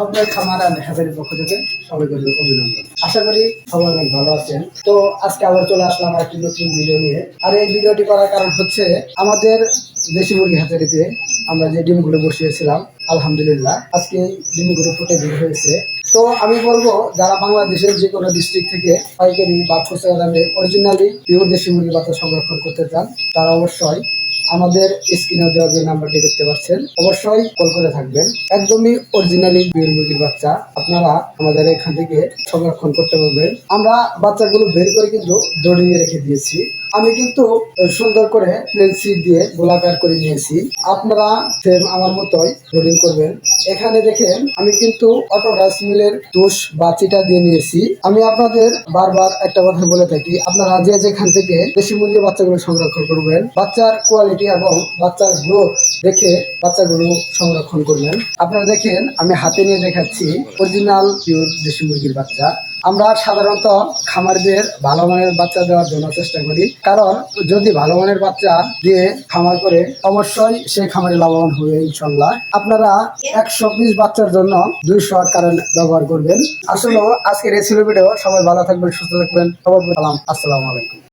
সবাই খামার আর হ্যাপের পক্ষ থেকে সবাইকে অভিনন্দন। আশা করি সবাই অনেক ভালো আছেন। তো আজকে আবার চলে আসলাম আর একটি নতুন ভিডিও নিয়ে। আর এই ভিডিওটি করার কারণ হচ্ছে আমাদের দেশি মুরগি হাজারিতে আমরা যে ডিমগুলো বসিয়েছিলাম, আলহামদুলিল্লাহ, আজকে ডিমগুলো ফুটে বের হয়েছে। তো আমি বলব, যারা বাংলাদেশের যে কোনো ডিস্ট্রিক্ট থেকে পাইকারি বা খুচরা দামে অরিজিনালি পিওর দেশি মুরগি বাচ্চা সংরক্ষণ করতে চান, তারা অবশ্যই আমাদের স্ক্রিনে দেওয়া যে নাম্বারটি দেখতে পাচ্ছেন, অবশ্যই কল করে থাকবেন। একদমই অরিজিনালি বিয়ের মুরগির বাচ্চা। আপনারা আমাদের এখান থেকে সংরক্ষণ করতে পারবেন। আমরা বাচ্চাগুলো বের করে কিন্তু দড়িয়ে রেখে দিয়েছি। আমি কিন্তু সুন্দর করে প্লেন সিট দিয়ে গোলাকার করে নিয়েছি। আপনারা সেম আমার মতোই রোডিং করবেন। এখানে দেখেন, আমি কিন্তু অটো রাইস মিলের তুষ বা চিটা দিয়ে নিয়েছি। আমি আপনাদের বারবার একটা কথা বলে থাকি, আপনারা যে যেখান থেকে দেশি মুরগি বাচ্চাগুলো সংরক্ষণ করবেন, বাচ্চার কোয়ালিটি এবং বাচ্চার গ্রোথ দেখে বাচ্চাগুলো সংরক্ষণ করবেন। আপনারা দেখেন, আমি হাতে নিয়ে দেখাচ্ছি অরিজিনাল পিওর দেশি মুরগির বাচ্চা। আমরা সাধারণত খামারদের ভালো মানের বাচ্চা দেওয়ার জন্য চেষ্টা করি। কারণ যদি ভালো মানের বাচ্চা দিয়ে খামার করে, অবশ্যই সেই খামারে লাভবান হবে ইনশাল্লাহ। আপনারা একশো পিস বাচ্চার জন্য দুইশো কারেন্ট ব্যবহার করবেন। আসলে আজকের এই ছিল ভিডিও সবাই ভালো থাকবেন, সুস্থ থাকবেন। সবাই সালাম আসসালামু আলাইকুম।